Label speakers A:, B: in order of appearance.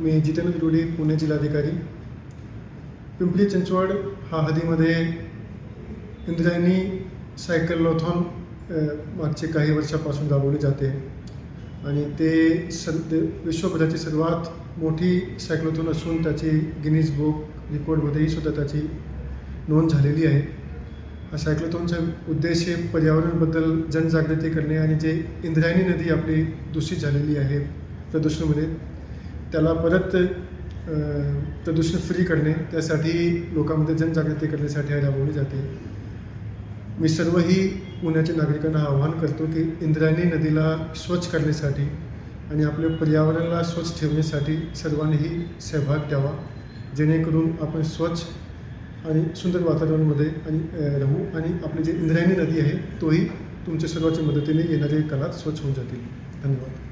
A: मी जितेंद्र दुडी पुणे जिल्हाधिकारी. पिंपरी चिंचवड हा हदीमध्ये इंद्रायणी सायकलोथॉन मागचे काही वर्षापासून राबवली जाते. आणि ते सद विश्वभराची सर्वात मोठी सायक्लोथॉन असून त्याची गिनीज बुक रेकॉर्डमध्येही सुद्धा त्याची नोंद झालेली आहे. हा सायक्लोथॉनचा उद्देश हे पर्यावरणाबद्दल जनजागृती करणे आणि जे इंद्रायणी नदी आपली दूषित झालेली आहे प्रदूषणामध्ये त्याला परत प्रदूषण फ्री करणे त्यासाठी लोकांमध्ये जनजागृती करण्यासाठी राबवली जाते. मी सर्वही पुण्याच्या नागरिकांना आवाहन करतो की इंद्रायणी नदीला स्वच्छ करण्यासाठी आणि आपल्या पर्यावरणाला स्वच्छ ठेवण्यासाठी सर्वांनीही सहभाग द्यावा. जेणेकरून आपण स्वच्छ आणि सुंदर वातावरणामध्ये आणि राहू आणि आपली जी इंद्रायणी नदी आहे तोही तुमच्या सर्वांच्या मदतीने येणारे कला स्वच्छ होऊन जातील. धन्यवाद.